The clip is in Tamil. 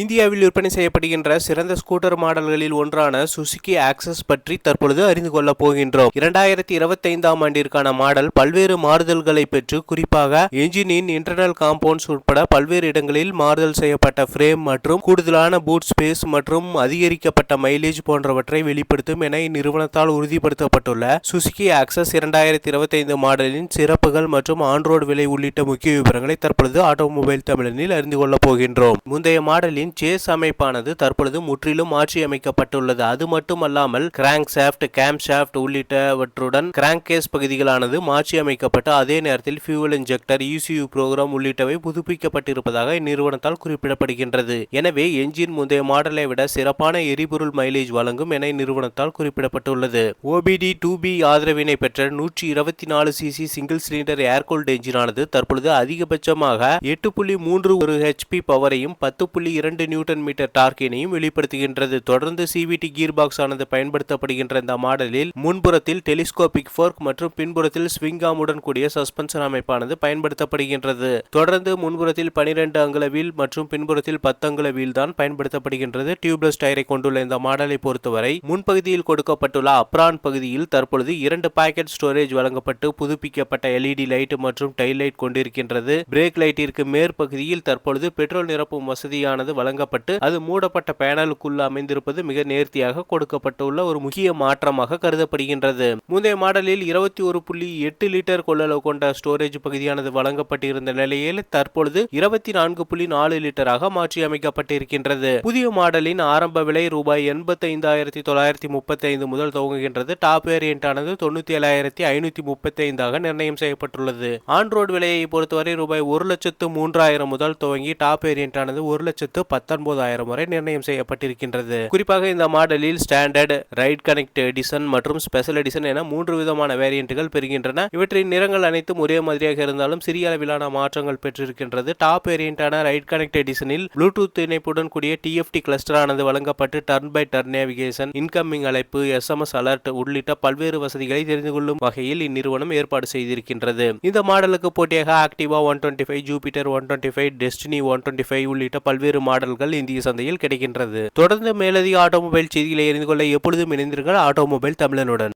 இந்தியாவில் விற்பனை செய்யப்படுகின்ற சிறந்த ஸ்கூட்டர் மாடல்களில் ஒன்றான சுசுகி ஆக்சஸ் பற்றி தற்பொழுது அறிந்து கொள்ளப் போகின்றோம். இரண்டாயிரத்தி இருபத்தைந்தாம் ஆண்டிற்கான மாடல் பல்வேறு மாறுதல்களை பெற்று குறிப்பாக என்ஜினின் இன்டர்னல் காம்பவுண்ட்ஸ் உட்பட பல்வேறு இடங்களில் மாறுதல் செய்யப்பட்ட ஃப்ரேம் மற்றும் கூடுதலான பூட் ஸ்பேஸ் மற்றும் அதிகரிக்கப்பட்ட மைலேஜ் போன்றவற்றை வெளிப்படுத்தும் என இந்நிறுவனத்தால் உறுதிப்படுத்தப்பட்டுள்ள சுசுகி ஆக்சஸ் இரண்டாயிரத்தி இருபத்தைந்து மாடலின் சிறப்புகள் மற்றும் ஆன்ரோடு விலை உள்ளிட்ட முக்கிய விவரங்களை தற்பொழுது ஆட்டோமொபைல் தமிழனில் அறிந்து கொள்ளப் போகின்றோம். முந்தைய மாடலில் மாடலின் சேஸ் அமைப்பானது தற்பொழுது முற்றிலும் மாற்றியமைக்கப்பட்டுள்ளது. அது மட்டுமல்லாமல் கிராங்க் ஷாஃப்ட் கேம் ஷாஃப்ட் உள்ளிட்டவற்றுடன் கிராங்க் கேஸ் பகுதிகளானது மாற்றியமைக்கப்பட்டு அதே நேரத்தில் ஃபியூவல் இன்ஜெக்டர் ECU ப்ரோக்ராம் உள்ளிட்டவை புதுப்பிக்கப்பட்டிருப்பதாக இந்நிறுவனத்தால் குறிப்பிடப்படுகின்றது. எனவே என்ஜின் முந்தைய மாடலை விட சிறப்பான எரிபொருள் மைலேஜ் வழங்கும் என இந்நிறுவனத்தால் குறிப்பிடப்பட்டுள்ளது. ஓபிடி டூ பி ஆதரவினை பெற்ற நூற்றி இருபத்தி நாலு CC single cylinder air cooled என்ஜினானது தற்பொழுது அதிகபட்சமாக எட்டு புள்ளி மூன்று ஒரு ஹெச்பி பவரையும் பத்து புள்ளி இரண்டு நியூட்டன் மீட்டர் டார்க்கினையும் வெளிப்படுத்துகின்றது. தொடர்ந்து சிவிடி கீர் பாக்ஸ் ஆனது பயன்படுத்தப்படுகின்ற இந்த மாடலில் முன்புறத்தில் டெலிஸ்கோபிக் ஃபோர்க் மற்றும் பின்புறத்தில் ஸ்விங்காமுடன் கூடிய சஸ்பென்ஷன் அமைப்பானது பயன்படுத்தப்படுகின்றது. தொடர்ந்து முன்புறத்தில் பனிரெண்டு அங்குல வீல் மற்றும் பின்புறத்தில் பத்து அங்குல வீல் தான் பயன்படுத்தப்படுகின்றது. டியூப்லெஸ் டயரை கொண்டுள்ள இந்த மாடலை பொறுத்தவரை முன்பகுதியில் கொடுக்கப்பட்டுள்ள அப்ரான் பகுதியில் தற்பொழுது இரண்டு பாக்கெட் ஸ்டோரேஜ் வழங்கப்பட்டு புதுப்பிக்கப்பட்ட எல்இடி லைட் மற்றும் டைல் லைட் கொண்டிருக்கின்றது. பிரேக் லைட்டிற்கு மேற்பகுதியில் தற்பொழுது பெட்ரோல் நிரப்பும் வசதியானது வழங்கப்பட்டு அது மூடப்பட்ட பேனலுக்குள்ள அமைந்திருப்பது மிக நேர்த்தியாக கொடுக்கப்பட்டுள்ள ஒரு முக்கிய மாற்றமாக கருதப்படுகின்றது. முந்தைய மாடலில் இருபத்தி ஒரு புள்ளி எட்டு லிட்டர் கொள்ளளவு கொண்ட ஸ்டோரேஜ் பகுதியானது வழங்கப்பட்டிருந்த நிலையில் தற்பொழுது இருபத்தி நான்கு புள்ளி நாலு லிட்டராக மாற்றி அமைக்கப்பட்டிருக்கின்றது புதிய மாடலின் ஆரம்ப விலை ரூபாய் எண்பத்தி ஐந்தாயிரத்தி தொள்ளாயிரத்தி முப்பத்தி ஐந்து முதல் துவங்குகின்றது. டாப் வேரியன்ட் ஆனது தொண்ணூத்தி ஏழாயிரத்தி ஐநூத்தி முப்பத்தி ஐந்தாக நிர்ணயம் செய்யப்பட்டுள்ளது. ஆன்ரோடு விலையை பொறுத்தவரை ரூபாய் ஒரு லட்சத்து மூன்றாயிரம் முதல் துவங்கி டாப் வேரியன்ட் ஆனது ஒரு லட்சத்து பத்தொன்பதாயிரம் வரை நிர்ணயம் செய்யப்பட்டிருக்கின்றது. குறிப்பாக இந்த மாடலில் ஸ்டாண்டர்ட் ரைட் கனெக்ட் எடிசன் மற்றும் ஸ்பெஷல் எடிசன் என மூன்று விதமான வேரியன்ட்டுகள் பெறுகின்றன. இவற்றின் நிறங்கள் அனைத்தும் ஒரே மாதிரியாக இருந்தாலும் சிறிய அளவிலான மாற்றங்கள் பெற்றிருக்கின்றது. டாப் வேரியண்டான ரைட் கனெக்ட் எடிசனில் ப்ளூடூத் இணைப்புடன் கூடிய டிஎஃப்டி கிளஸ்டர் ஆனது வழங்கப்பட்டு turn by turn navigation incoming அழைப்பு எஸ்எம்எஸ் அலர்ட் உள்ளிட்ட பல்வேறு வசதிகளை தெரிந்து கொள்ளும் வகையில் இந்நிறுவனம் ஏற்பாடு செய்திருக்கின்றது. இந்த மாடலுக்கு போட்டியாக Activa one twenty five Jupiter one twenty five Destini one twenty five உள்ளிட்ட பல்வேறு மாடல் மாடல்கள் இந்திய சந்தையில் கிடைக்கின்றது. தொடர்ந்து மேலதிக ஆட்டோமொபைல் செய்திகளை அறிந்து கொள்ள எப்பொழுதும் இணைந்திருங்கள். ஆட்டோமொபைல் தமிழனுடன்.